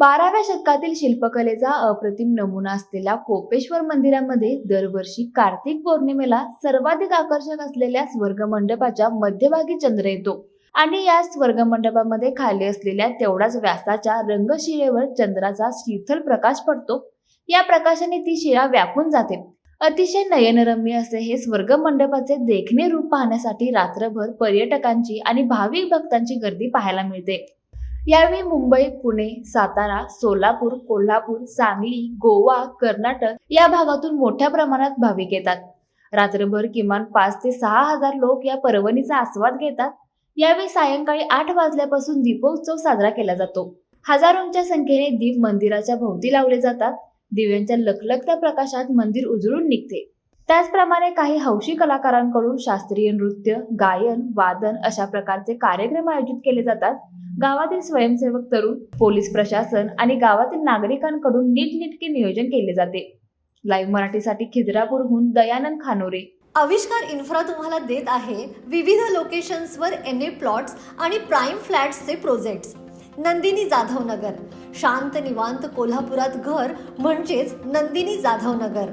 बाराव्या शतकातील शिल्पकलेचा अप्रतिम नमुना असलेल्या कोपेश्वर मंदिरामध्ये दरवर्षी कार्तिक पौर्णिमेला सर्वाधिक आकर्षक असलेल्या स्वर्ग मंडपाच्या मध्यभागी चंद्र येतो. आणि या स्वर्ग मंडपामध्ये खाली असलेल्या तेवढ्याच व्यासाच्या रंगशिळेवर चंद्राचा शीतल प्रकाश पडतो. या प्रकाशाने ती शिळा व्यापून जाते. अतिशय नयनरम्य असे हे स्वर्ग मंडपाचे देखणे रूप पाहण्यासाठी रात्रभर पर्यटकांची आणि भाविक भक्तांची गर्दी पाहायला मिळते. यावेळी मुंबई पुणे सातारा सोलापूर कोल्हापूर सांगली गोवा कर्नाटक या भागातून मोठ्या प्रमाणात भाविक येतात. रात्रभर किमान पाच ते सहा हजार लोक या पर्वणीचा आस्वाद घेतात. यावेळी सायंकाळी आठ वाजल्यापासून दीपोत्सव साजरा केला जातो. हजारोंच्या संख्येने दीप मंदिराच्या भोवती लावले जातात. दिव्यांच्या लखलखत्या प्रकाशात मंदिर उजळून निघते. त्याचप्रमाणे काही हौशी कलाकारांकडून शास्त्रीय नृत्य गायन वादन अशा प्रकारचे कार्यक्रम आयोजित केले जातात. गावातील स्वयंसेवक तरुण पोलीस प्रशासन आणि गावातील नागरिकांकडून नीटनेटके नियोजन केले जाते. लाईव्ह मराठीसाठी खिद्रापूरहून दयानंद खानोरे. आविष्कार इन्फ्रा तुम्हाला देत आहे विविध लोकेशन्सवर एन ए प्लॉट्स आणि प्राईम फ्लॅट्सचे प्रोजेक्ट्स. नंदिनी जाधव नगर शांत निवांत कोल्हापुरात घर म्हणजेच नंदिनी जाधव नगर